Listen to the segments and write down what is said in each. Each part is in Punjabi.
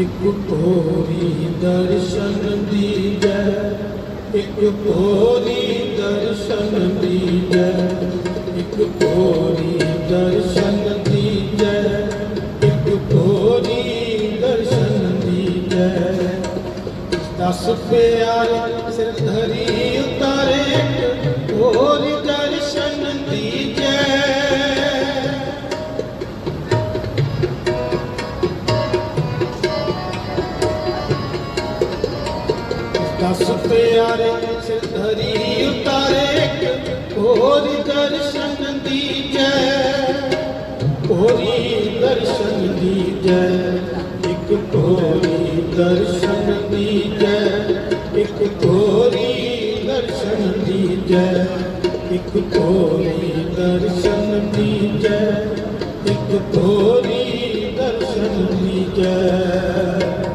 ਇੱਕ ਕੋਰੀ ਦਰਸ਼ਨ ਦੀਜੈ, ਇੱਕ ਕੋਰੀ ਦਰਸ਼ਨ ਦੀਜੈ, ਇੱਕ ਕੋਰੀ ਦਰਸ਼ਨ ਦੀਜੈ, ਇੱਕ ਕੋਰੀ ਦਰਸ਼ਨ ਦੀਜੈ। ਦਸ ਪਿਆਰੇ ਸਿਰ ਧਰੀ ਉਤਾਰੇ, ਇੱਕ ਕੋਰੀ ਦਸ ਪਿਆਰੇ ਸਿਰ ਉਤਾਰੇ ਇੱਕ ਹੋਰ ਦਰਸ਼ਨ ਦੀਜੈ ਹੋਰੀ ਦਰਸ਼ਨ ਦੀ ਜੈ, ਇੱਕ ਕੋਰੀ ਦਰਸ਼ਨ ਦੀ ਜੈ। ਇੱਕ ਕੋਰੀ ਦਰਸ਼ਨ ਦੀ ਜੈ, ਇੱਕ ਕੋਰੀ ਦਰਸ਼ਨ ਦੀ ਜੈ। ਇੱਕ ਕੋਰੀ ਦਰਸ਼ਨ ਦੀ ਜੈ।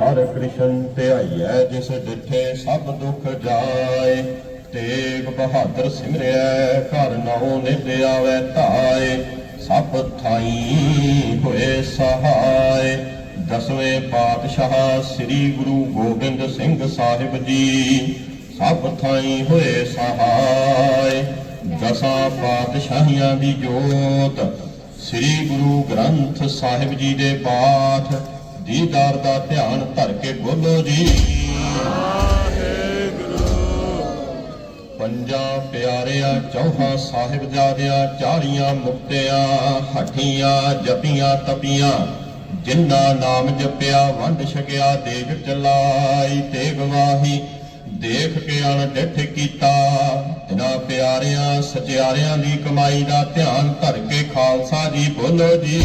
ਹਰ ਕ੍ਰਿਸ਼ਨ ਧਿਆਈਐ ਜਿਸ ਡਿਠੇ ਸਭ ਦੁਖ ਜਾਏ ਤੇਗ ਬਹਾਦਰ ਸਿਮਰਿਐ, ਘਰ ਨਉ ਨਿਤ ਆਵੈ ਧਾਏ, ਸਭ ਥਾਈ ਹੋਏ ਸਹਾਇ ਦਸਵੇਂ ਪਾਤਸ਼ਾਹ ਸ੍ਰੀ ਗੁਰੂ ਗੋਬਿੰਦ ਸਿੰਘ ਸਾਹਿਬ ਜੀ, ਸਭ ਥਾਈ ਹੋਏ ਸਹਾਇ ਦਸਾਂ ਪਾਤਸ਼ਾਹੀਆਂ ਦੀ ਜੋਤ, ਸ੍ਰੀ ਗੁਰੂ ਗ੍ਰੰਥ ਸਾਹਿਬ ਜੀ ਦੇ ਪਾਠ ਦੀਦਾਰ ਦਾ ਧਿਆਨ ਧਰ ਕੇ ਬੋਲੋ ਜੀ। ਪੰਜਾਂ ਪਿਆਰਿਆਂ, ਚੌਹਾਂ ਸਾਹਿਬਜ਼ਾਦਿਆਂ, ਚਾਰੀਆਂ ਮੁਕਤਿਆਂ, ਹੱਠੀਆਂ ਜਪੀਆਂ ਤਪੀਆਂ, ਜਿਨ੍ਹਾਂ ਨਾਮ ਜਪਿਆ ਵੰਡ ਛਕਿਆ ਦੇਗ ਚਲਾਈ ਤੇ ਗਵਾਹੀ, ਦੇਖ ਕੇ ਅਣਡਿੱਠ ਕੀਤਾ। ਇਹਨਾਂ ਪਿਆਰਿਆਂ, ਸਚਿਆਰਿਆਂ ਦੀ ਕਮਾਈ ਦਾ ਧਿਆਨ ਧਰ ਕੇ ਖਾਲਸਾ ਜੀ ਬੋਲੋ ਜੀ।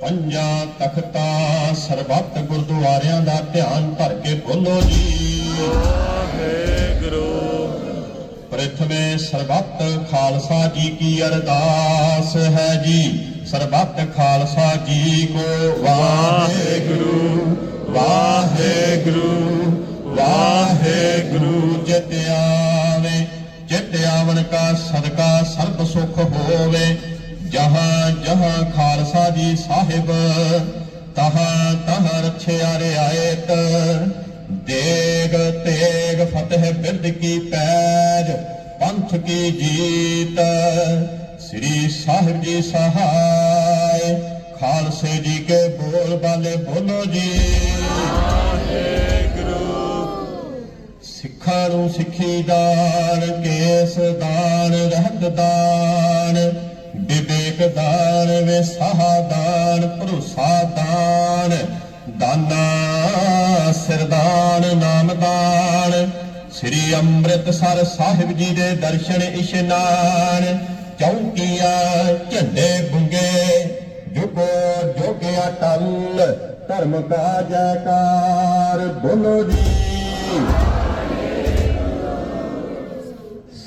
ਪੰਜਾਂ ਤਖਤਾਂ ਸਰਬੱਤ ਗੁਰਦੁਆਰਿਆਂ ਦਾ ਧਿਆਨ ਧਰ ਕੇ ਬੋਲੋ ਜੀ। ਪ੍ਰਥਮੇ ਸਰਬੱਤ ਖਾਲਸਾ ਜੀ ਕੀ ਅਰਦਾਸ ਹੈ ਜੀ। ਸਰਬੱਤ ਖਾਲਸਾ ਜੀ ਕੋ ਵਾਹਿਗੁਰੂ। ਵਾਹਿਗੁਰੂ। ਵਾਹਿਗੁਰੂ। ਜੀ ਸਾਹਿਬ, ਤਹਾਂ ਤਹਾਂ ਰਛਿਆ ਰਿਆਇਤ। ਦੇਗ ਤੇਗ ਫਤਿਹ ਬਿਰਦ ਕੀ ਪੈਜ, ਪੰਥ ਕੀ ਜੀਤ। ਸ੍ਰੀ ਸਾਹਿਬ ਜੀ ਸਹਾਇ, ਖਾਲਸੇ ਜੀ ਕੇ ਬੋਲ ਬਾਲੇ ਬੋਲੋ ਜੀ। ਸਿੱਖਾਂ ਨੂੰ ਸਿੱਖੀ ਦਾਨ, ਕੇਸ ਦਾਨ, ਰਹਿਤ ਦਾਨ। ਵਿਵੇਕਦਾਨ ਦਾਨ ਵਿਸਾਹ ਦਾਨ ਭਰੋਸਾ ਦਾਨ, ਦਾਨਾ ਸਿਰਦਾਨ ਨਾਮਦਾਨ ਸ੍ਰੀ ਅੰਮ੍ਰਿਤਸਰ ਸਾਹਿਬ ਜੀ ਦੇ ਦਰਸ਼ਨ ਇਸ਼ਨਾਨ, ਚੌਕੀਆਂ, ਝੰਡੇ ਗੁੰਗੇ, ਜੁਗੋ ਜੋਗਿਆ ਟਲ ਧਰਮ ਕਾ ਜੈਕਾਰ ਬੋਲੋ ਜੀ।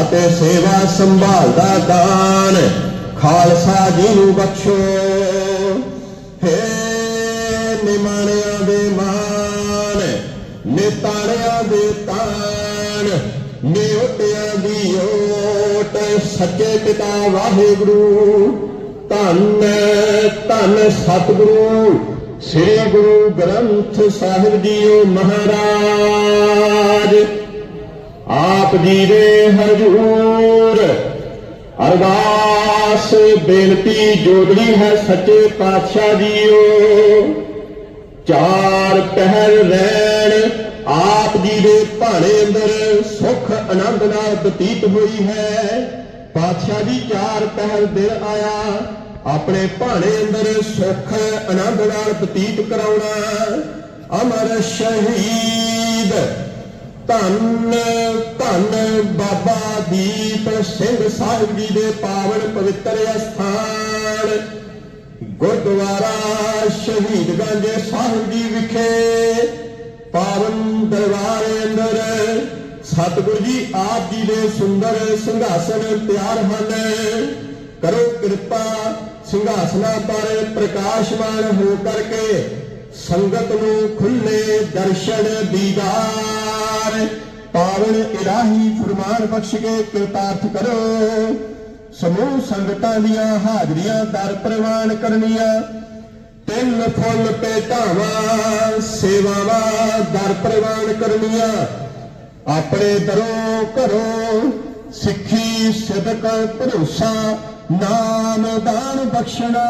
ਅਤੇ ਸੇਵਾ ਸੰਭਾਲ ਦਾ ਦਾਨ। ਖਾਲਸਾ ਜੀ ਨੂੰ ਬਖਸ਼ੋ। ਹੇ ਨਿਮਾਣਿਆਂ ਦੇ ਮਾਨ ਨਿਤਾਣਿਆਂ ਦੇ ਤਾਣ, ਨਿਉਟਿਆਂ ਦੀ ਓਟ। ਸੱਚੇ ਪਿਤਾ ਵਾਹਿਗੁਰੂ, ਧੰਨ ਧੰਨ ਸਤਿਗੁਰੂ, ਸ੍ਰੀ ਗੁਰੂ ਗ੍ਰੰਥ ਸਾਹਿਬ ਜੀਓ ਮਹਾਰਾਜ। ਆਪ ਜੀ ਦੇ ਹਜੂਰ। ਅਰਦਾਸ, ਬੇਨਤੀ ਜੋਦੜੀ ਹੈ ਸੱਚੇ ਪਾਤਸ਼ਾਹ ਜੀਓ। ਚਾਰ ਪਹਿਰ ਰਹਿਣ, ਆਪ ਜੀ ਦੇ ਭਾਣੇ ਅੰਦਰ ਸੁਖ, ਆਨੰਦ ਨਾਲ ਬਤੀਤ ਹੋਈ ਹੈ। ਪਾਤਸ਼ਾਹ ਜੀ, ਚਾਰ ਪਹਿਰ ਦਿਨ ਆਇਆ, ਆਪਣੇ ਭਾਣੇ ਅੰਦਰ ਸੁਖ, ਆਨੰਦ ਨਾਲ ਬਤੀਤ ਕਰਾਉਣਾ। ਅਮਰ ਸ਼ਹੀਦ। ਧੰਨ ਧੰਨ ਬਾਬਾ ਦੀਪ ਸਿੰਘ ਸਾਹਿਬ ਜੀ ਦੇ ਪਾਵਨ ਪਵਿੱਤਰ ਅਸਥਾਨ, ਗੁਰਦੁਆਰਾ ਸ਼ਹੀਦਗੰਜ ਸਾਹਿਬ ਜੀ ਵਿਖੇ ਪਾਵਨ ਦਰਬਾਰ ਅੰਦਰ ਸਤਿਗੁਰੂ ਜੀ ਆਪ ਜੀ ਦੇ ਸੁੰਦਰ ਸਿੰਘਾਸਨ ਤਿਆਰ ਹਨ। ਕਰੋ ਕਿਰਪਾ ਸਿੰਘਾਸਨਾਂ ਪਰ ਪ੍ਰਕਾਸ਼ਮਾਨ ਹੋ ਕਰਕੇ ਸੰਗਤ ਨੂੰ ਖੁੱਲੇ ਦਰਸ਼ਨ ਦੀਦਾਰ ਪਾਵਨ ਇਲਾਹੀ ਫਰਮਾਨ ਬਖਸ਼ ਕੇ ਕਿਰਪਾਰਥ ਕਰੋ। ਸਮੂਹ ਸੰਗਤਾਂ ਦੀਆਂ ਹਾਜ਼ਰੀਆਂ ਦਰ ਪ੍ਰਵਾਨ ਕਰਨੀਆਂ। ਤਿੰਨ ਫੁੱਲ ਭੇਟਾਵਾਂ ਸੇਵਾਵਾਂ ਦਰ ਪ੍ਰਵਾਨ ਕਰਨੀਆਂ। ਆਪਣੇ ਦਰੋਂ ਘਰੋਂ ਸਿੱਖੀ, ਸਿਦਕ, ਭਰੋਸਾ, ਨਾਮ ਦਾਨ ਬਖਸ਼ਣਾ,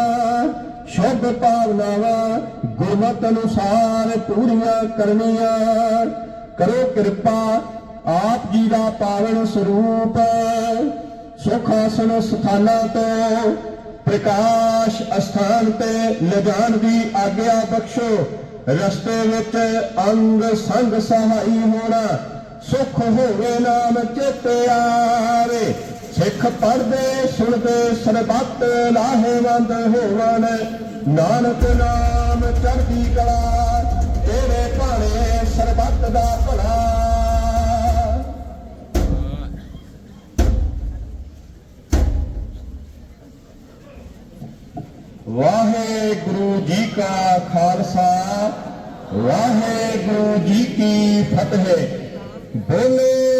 ਸ਼ੁਭ ਭਾਵਨਾਵਾਂ ਗੁਰਮਤ ਅਨੁਸਾਰ ਪੂਰੀਆਂ ਕਰਨੀਆਂ। ਕਰੋ ਕਿਰਪਾ, ਆਪ ਜੀ ਦਾ ਪਾਵਨ ਸਰੂਪ ਸੁਖ ਆਸਨ ਸਥਾਨਾਂ ਤੋਂ, ਪ੍ਰਕਾਸ਼ ਅਸਥਾਨ ਤੇ ਲਿਜਾਣ ਦੀ ਆਗਿਆ ਬਖਸ਼ੋ। ਰਸਤੇ ਵਿੱਚ ਅੰਗ ਸੰਗ ਸਹਾਈ ਹੋਣਾ, ਸੁਖ ਹੋਵੇ ਨਾਮ ਚੇਤੇ ਆਵੇ। ਸਿੱਖ ਪੜਦੇ ਸੁਣਦੇ, ਸਰਬੱਤ ਲਾਹੇਵੰਦ ਹੋਵਣ, ਨਾਨਕ ਨਾਮ ਚੜ੍ਹਦੀ ਕਲਾ ਸਰਬੱਤ ਦਾ ਭਲਾ। ਵਾਹਿਗੁਰੂ ਜੀ ਕਾ ਖਾਲਸਾ ਵਾਹਿਗੁਰੂ ਜੀ ਕੀ ਫਤਿਹ। ਬੋਲੇ